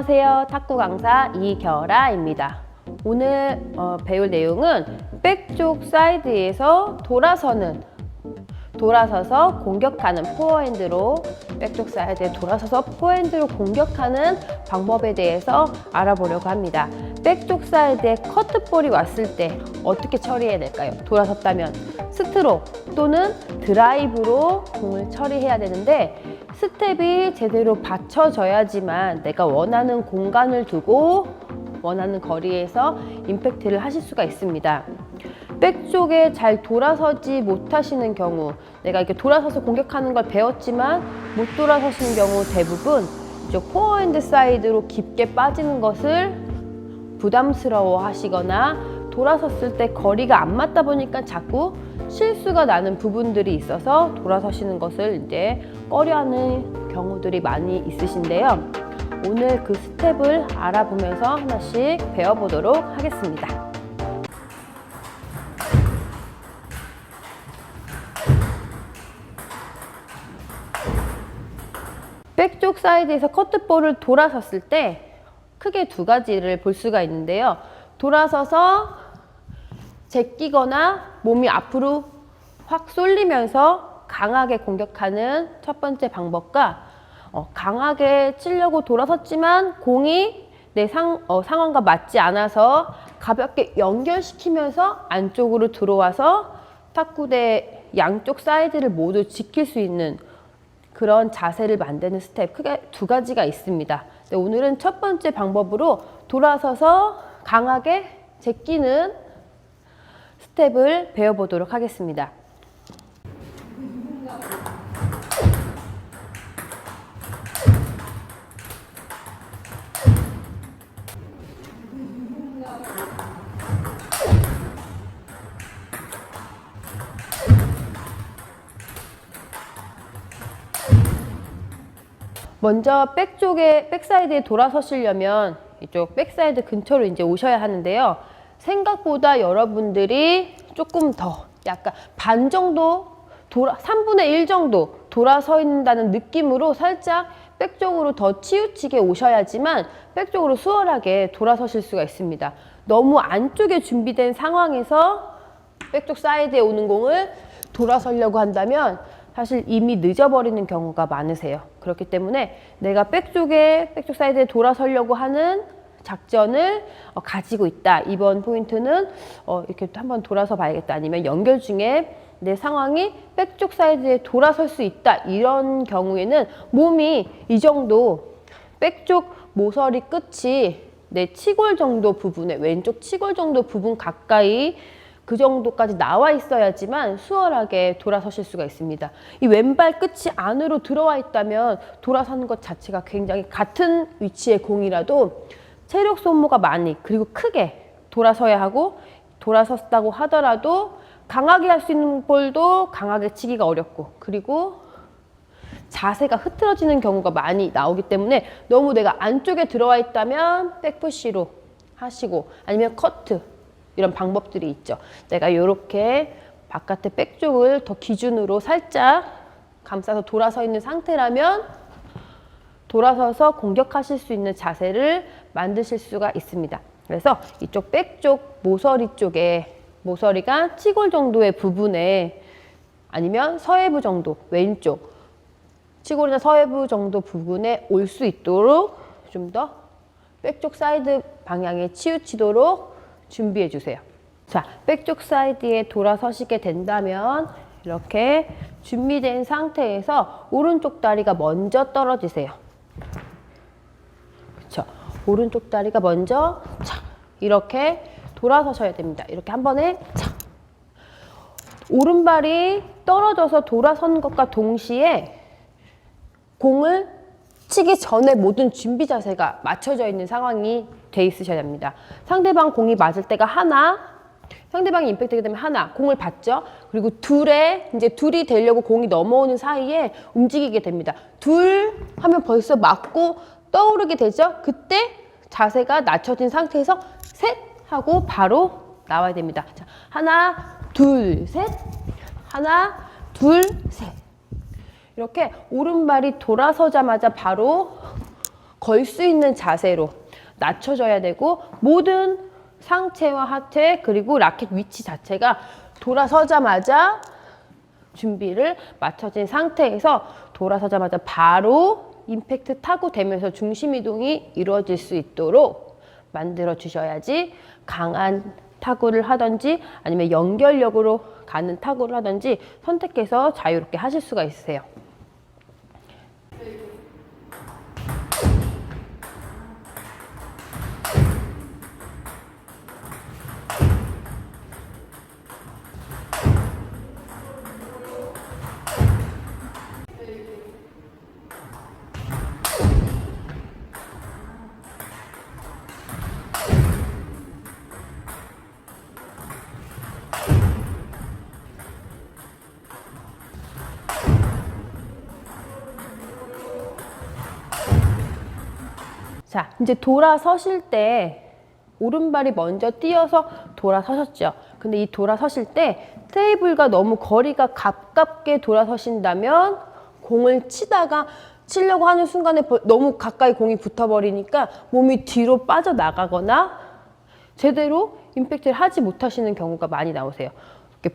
안녕하세요. 탁구 강사 이결아입니다. 오늘 어, 배울 내용은 백쪽 사이드에서 돌아서는 돌아서서 공격하는 포어핸드로 백쪽 사이드에 돌아서서 포어핸드로 공격하는 방법에 대해서 알아보려고 합니다. 백쪽 사이드에 커트볼이 왔을 때 어떻게 처리해야 될까요? 돌아섰다면 스트로크 또는 드라이브로 공을 처리해야 되는데 스텝이 제대로 받쳐져야지만 내가 원하는 공간을 두고 원하는 거리에서 임팩트를 하실 수가 있습니다. 백 쪽에 잘 돌아서지 못하시는 경우 내가 이렇게 돌아서서 공격하는 걸 배웠지만 못 돌아서시는 경우 대부분 이쪽 포어핸드 사이드로 깊게 빠지는 것을 부담스러워 하시거나 돌아섰을 때 거리가 안 맞다 보니까 자꾸 실수가 나는 부분들이 있어서 돌아서시는 것을 이제 꺼려하는 경우들이 많이 있으신데요. 오늘 그 스텝을 알아보면서 하나씩 배워보도록 하겠습니다. 백쪽 사이드에서 커트볼을 돌아섰을 때 크게 두 가지를 볼 수가 있는데요. 돌아서서 제끼거나 몸이 앞으로 확 쏠리면서 강하게 공격하는 첫 번째 방법과 어, 강하게 치려고 돌아섰지만 공이 내 상, 어, 상황과 맞지 않아서 가볍게 연결시키면서 안쪽으로 들어와서 탁구대 양쪽 사이드를 모두 지킬 수 있는 그런 자세를 만드는 스텝 크게 두 가지가 있습니다. 네, 오늘은 첫 번째 방법으로 돌아서서 강하게 제끼는 스텝을 배워보도록 하겠습니다. 먼저 백 쪽에 백사이드에 돌아서시려면 이쪽 백사이드 근처로 이제 오셔야 하는데요. 생각보다 여러분들이 조금 더 약간 반 정도 돌아 3분의 1 정도 돌아서 있다는 느낌으로 살짝 백 쪽으로 더 치우치게 오셔야지만 백 쪽으로 수월하게 돌아서실 수가 있습니다. 너무 안쪽에 준비된 상황에서 백쪽 사이드에 오는 공을 돌아서려고 한다면 사실 이미 늦어버리는 경우가 많으세요. 그렇기 때문에 내가 백쪽에 백쪽 사이드에 돌아서려고 하는 작전을 어, 가지고 있다. 이번 포인트는 어, 이렇게 한번 돌아서 봐야겠다. 아니면 연결 중에 내 상황이 백쪽 사이드에 돌아설 수 있다. 이런 경우에는 몸이 이 정도 백쪽 모서리 끝이 내 치골 정도 부분에 왼쪽 치골 정도 부분 가까이 그 정도까지 나와 있어야지만 수월하게 돌아서실 수가 있습니다. 이 왼발 끝이 안으로 들어와 있다면 돌아서는 것 자체가 굉장히 같은 위치의 공이라도 체력 소모가 많이 그리고 크게 돌아서야 하고 돌아섰다고 하더라도 강하게 할 수 있는 볼도 강하게 치기가 어렵고 그리고 자세가 흐트러지는 경우가 많이 나오기 때문에 너무 내가 안쪽에 들어와 있다면 백푸시로 하시고 아니면 커트 이런 방법들이 있죠. 내가 이렇게 바깥의 백 쪽을 더 기준으로 살짝 감싸서 돌아서 있는 상태라면 돌아서서 공격하실 수 있는 자세를 만드실 수가 있습니다. 그래서 이쪽 백 쪽 모서리 쪽에 모서리가 치골 정도의 부분에 아니면 서해부 정도 왼쪽 치골이나 서해부 정도 부분에 올 수 있도록 좀 더 백쪽 사이드 방향에 치우치도록 준비해 주세요. 자, 백쪽 사이드에 돌아서시게 된다면 이렇게 준비된 상태에서 오른쪽 다리가 먼저 떨어지세요. 오른쪽 다리가 먼저 자, 이렇게 돌아서셔야 됩니다. 이렇게 한 번에 자. 오른발이 떨어져서 돌아선 것과 동시에 공을 치기 전에 모든 준비 자세가 맞춰져 있는 상황이 돼 있으셔야 됩니다. 상대방 공이 맞을 때가 하나, 상대방이 임팩트가 되면 하나, 공을 받죠. 그리고 둘에 이제 둘이 되려고 공이 넘어오는 사이에 움직이게 됩니다. 둘 하면 벌써 맞고 떠오르게 되죠. 그때 자세가 낮춰진 상태에서 셋 하고 바로 나와야 됩니다. 자, 하나, 둘, 셋, 하나, 둘, 셋. 이렇게 오른발이 돌아서자마자 바로 걸 수 있는 자세로 낮춰져야 되고 모든 상체와 하체 그리고 라켓 위치 자체가 돌아서자마자 준비를 맞춰진 상태에서 돌아서자마자 바로 임팩트 타고 되면서 중심 이동이 이루어질 수 있도록 만들어 주셔야지 강한 타구를 하든지 아니면 연결력으로 가는 타구를 하든지 선택해서 자유롭게 하실 수가 있으세요. 자, 이제 돌아서실 때 오른발이 먼저 뛰어서 돌아서셨죠. 근데 이 돌아서실 때 테이블과 너무 거리가 가깝게 돌아서신다면 공을 치다가 치려고 하는 순간에 벌- 너무 가까이 공이 붙어버리니까 몸이 뒤로 빠져나가거나 제대로 임팩트를 하지 못하시는 경우가 많이 나오세요.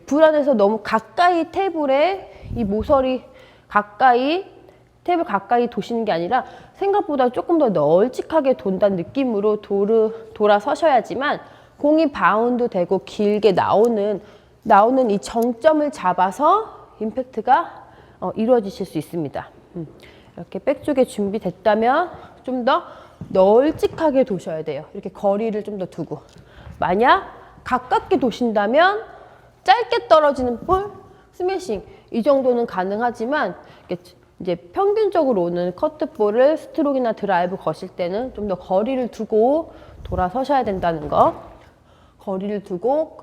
불안해서 너무 가까이 테이블에 이 모서리 가까이 테이블 가까이 도시는 게 아니라 생각보다 조금 더 널찍하게 돈다는 느낌으로 도르, 돌아서셔야지만 공이 바운드 되고 길게 나오는 나오는 이 정점을 잡아서 임팩트가 어, 이루어지실 수 있습니다. 음, 이렇게 백쪽에 준비됐다면 좀 더 널찍하게 도셔야 돼요. 이렇게 거리를 좀 더 두고 만약 가깝게 도신다면 짧게 떨어지는 볼 스매싱 이 정도는 가능하지만 이제 평균적으로 오는 커트볼을 스트로크나 드라이브 거실 때는 좀 더 거리를 두고 돌아서셔야 된다는 거. 거리를 두고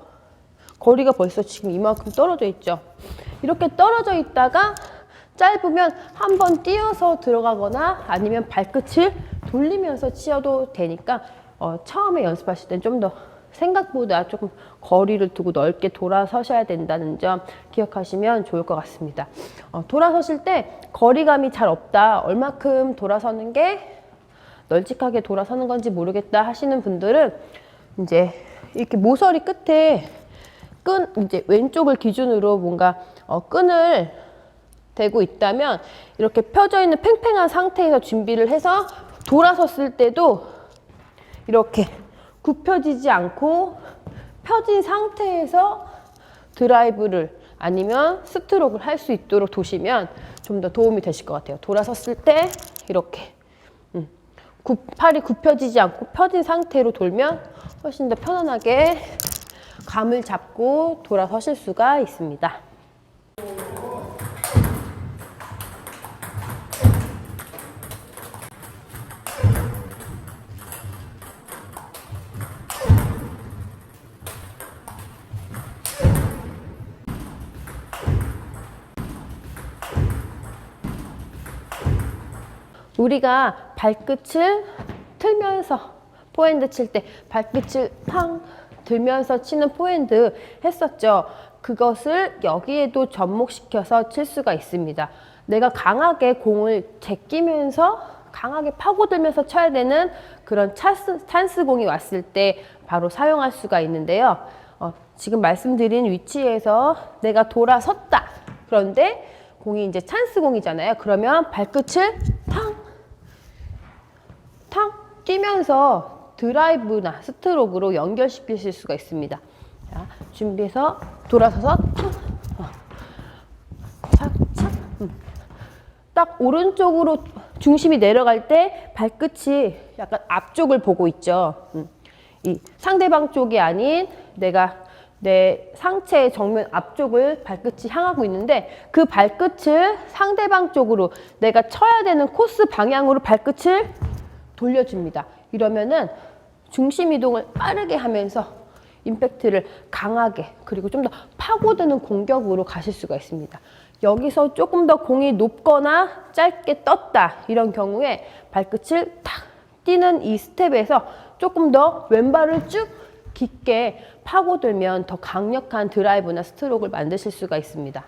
거리가 벌써 지금 이만큼 떨어져 있죠. 이렇게 떨어져 있다가 짧으면 한 번 뛰어서 들어가거나 아니면 발끝을 돌리면서 치어도 되니까 어, 처음에 연습하실 땐 좀더 생각보다 조금 거리를 두고 넓게 돌아서셔야 된다는 점 기억하시면 좋을 것 같습니다. 어, 돌아서실 때 거리감이 잘 없다. 얼마큼 돌아서는 게 널찍하게 돌아서는 건지 모르겠다 하시는 분들은 이제 이렇게 모서리 끝에 끈 이제 왼쪽을 기준으로 뭔가 어, 끈을 대고 있다면 이렇게 펴져 있는 팽팽한 상태에서 준비를 해서 돌아섰을 때도 이렇게 굽혀지지 않고 펴진 상태에서 드라이브를 아니면 스트로크를 할 수 있도록 도시면 좀 더 도움이 되실 것 같아요. 돌아섰을 때 이렇게 음, 굽, 팔이 굽혀지지 않고 펴진 상태로 돌면 훨씬 더 편안하게 감을 잡고 돌아서실 수가 있습니다. 우리가 발끝을 틀면서 포핸드 칠 때 발끝을 탕 들면서 치는 포핸드 했었죠. 그것을 여기에도 접목시켜서 칠 수가 있습니다. 내가 강하게 공을 제끼면서 강하게 파고들면서 쳐야 되는 그런 찬스, 찬스 공이 왔을 때 바로 사용할 수가 있는데요. 어, 지금 말씀드린 위치에서 내가 돌아섰다. 그런데 공이 이제 찬스 공이잖아요. 그러면 발끝을 탕 탕 뛰면서 드라이브나 스트로크로 연결시키실 수가 있습니다. 자, 준비해서 돌아서서 탕, 어. 착, 착. 음. 딱 오른쪽으로 중심이 내려갈 때 발끝이 약간 앞쪽을 보고 있죠. 음. 이 상대방 쪽이 아닌 내가 내 상체의 정면 앞쪽을 발끝이 향하고 있는데 그 발끝을 상대방 쪽으로 내가 쳐야 되는 코스 방향으로 발끝을 돌려줍니다. 이러면은 중심 이동을 빠르게 하면서 임팩트를 강하게 그리고 좀 더 파고드는 공격으로 가실 수가 있습니다. 여기서 조금 더 공이 높거나 짧게 떴다 이런 경우에 발끝을 탁 뛰는 이 스텝에서 조금 더 왼발을 쭉 깊게 파고들면 더 강력한 드라이브나 스트로크를 만드실 수가 있습니다.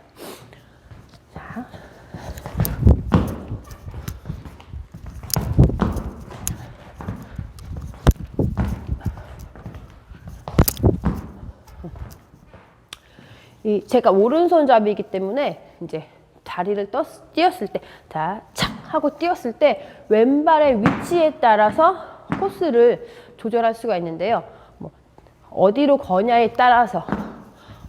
이 제가 오른손잡이기 때문에 이제 다리를 떴, 뛰었을 때, 자, 착 하고 뛰었을 때 왼발의 위치에 따라서 코스를 조절할 수가 있는데요. 뭐 어디로 거냐에 따라서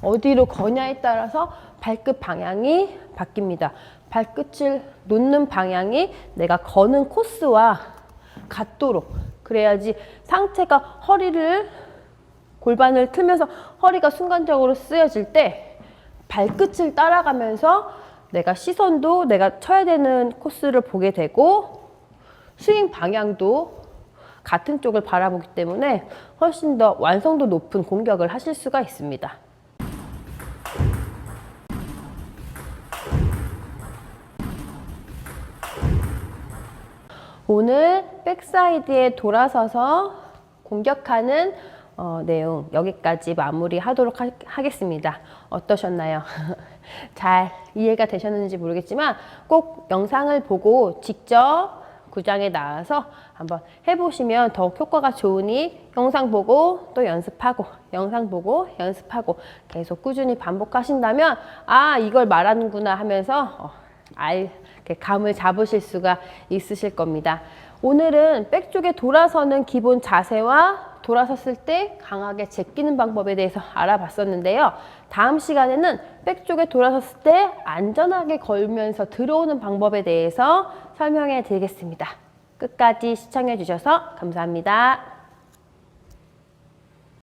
어디로 거냐에 따라서 발끝 방향이 바뀝니다. 발끝을 놓는 방향이 내가 거는 코스와 같도록 그래야지 상체가 허리를 골반을 틀면서 허리가 순간적으로 쓰여질 때 발끝을 따라가면서 내가 시선도 내가 쳐야 되는 코스를 보게 되고 스윙 방향도 같은 쪽을 바라보기 때문에 훨씬 더 완성도 높은 공격을 하실 수가 있습니다. 오늘 백사이드에 돌아서서 공격하는 어, 내용 여기까지 마무리하도록 하, 하겠습니다. 어떠셨나요? 잘 이해가 되셨는지 모르겠지만 꼭 영상을 보고 직접 구장에 나와서 한번 해보시면 더욱 효과가 좋으니 영상 보고 또 연습하고 영상 보고 연습하고 계속 꾸준히 반복하신다면 아 이걸 말하는구나 하면서 어, 알 감을 잡으실 수가 있으실 겁니다. 오늘은 백 쪽에 돌아서는 기본 자세와 돌아섰을 때 강하게 제끼는 방법에 대해서 알아봤었는데요. 다음 시간에는 백 쪽에 돌아섰을 때 안전하게 걸면서 들어오는 방법에 대해서 설명해 드리겠습니다. 끝까지 시청해 주셔서 감사합니다.